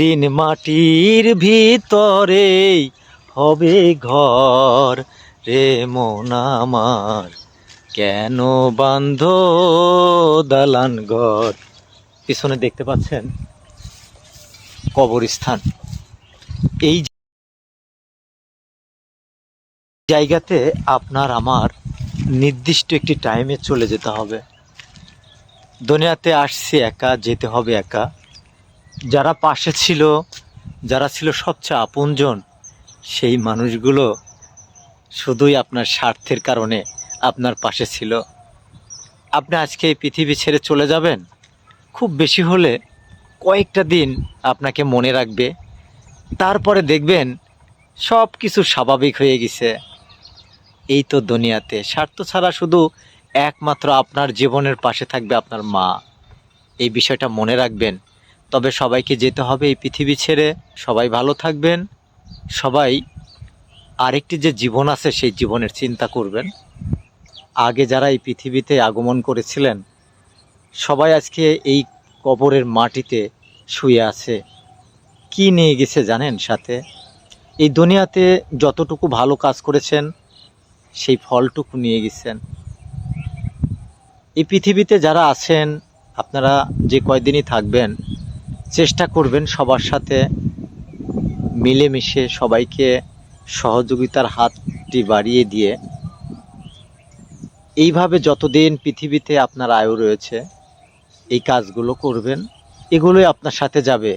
দিন মাটির ভিতরে হবে ঘর রে মন আমার। কেন বান্ধ দালান ঘর? পিছনে দেখতে পাচ্ছেন কবরস্থান। এই জায়গাতে আপনার আমার নির্দিষ্ট একটি টাইমে চলে যেতে হবে। দুনিয়াতে আসছি একা, যেতে হবে একা। যারা পাশে ছিল, যারা ছিল সবচেয়ে আপনজন, সেই মানুষগুলো শুধুই আপনার স্বার্থের কারণে আপনার পাশে ছিল। আপনি আজকে এই পৃথিবী ছেড়ে চলে যাবেন? খুব বেশি হলে কয়েকটা দিন আপনাকে মনে রাখবে। তারপরে দেখবেন সব কিছু স্বাভাবিক হয়ে গেছে। এই তো দুনিয়াতে, স্বার্থ ছাড়া শুধু একমাত্র আপনার জীবনের পাশে থাকবে আপনার মা। এই বিষয়টা মনে রাখবেন। তবে সবাইকে যেতে হবে এই পৃথিবী ছেড়ে। সবাই ভালো থাকবেন। সবাই আরেকটি যে জীবন আছে, সেই জীবনের চিন্তা করবেন। আগে যারা এই পৃথিবীতে আগমন করেছিলেন, সবাই আজকে এই কবরের মাটিতে শুয়ে আছে। কি নিয়ে গেছে জানেন সাথে? এই দুনিয়াতে যতটুকু ভালো কাজ করেছেন, সেই ফলটুকু নিয়ে গেছেন। এই পৃথিবীতে যারা আছেন, আপনারা যে কয়দিনই থাকবেন চেষ্টা করবেন সবার সাথে মিলেমিশে সবাইকে সহযোগিতার হাতটি বাড়িয়ে দিয়ে। এইভাবে যতদিন পৃথিবীতে আপনার আয়ু রয়েছে, এই কাজগুলো করবেন। এগুলোই আপনার সাথে যাবে।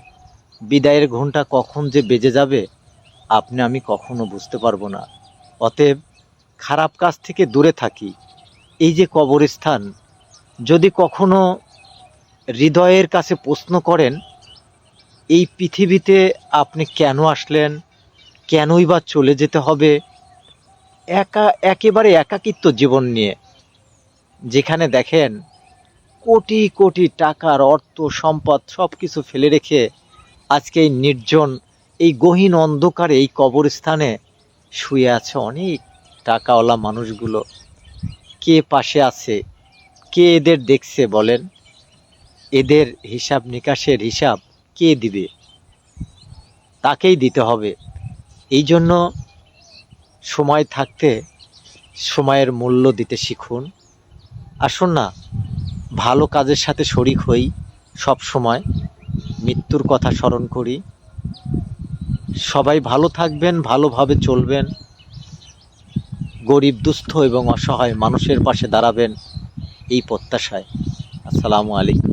বিদায়ের ঘণ্টা কখন যে বেজে যাবে, আপনি আমি কখনো বুঝতে পারব না। অতএব খারাপ কাজ থেকে দূরে থাকি। এই যে কবরস্থান, যদি কখনো হৃদয়ের কাছে প্রশ্ন করেন এই পৃথিবীতে আপনি কেন আসলেন? কেনই বা চলে যেতে হবে? একা, একেবারে একাকিত্ব জীবন নিয়ে। যেখানে দেখেন, কোটি কোটি টাকার অর্থ, সম্পদ সব কিছু ফেলে রেখে আজকে এই নির্জন, এই গহীন অন্ধকারে এই কবরস্থানে শুয়ে আছে অনেক টাকাওয়ালা মানুষগুলো। কে পাশে আছে? কে এদের দেখছে বলেন? এদের হিসাব নিকাশের হিসাব কে দিবে? তাকেই দিতে হবে। এই জন্য সময় থাকতে সময়ের মূল্য দিতে শিখুন। আসুন না, ভালো কাজের সাথে শরিক হই সব সময়। মৃত্যুর কথা স্মরণ করি। সবাই ভালো থাকবেন, ভালোভাবে চলবেন। গরিব, দুস্থ এবং অসহায় মানুষের পাশে দাঁড়াবেন এই প্রত্যাশায়। আসসালামু আলাইকুম।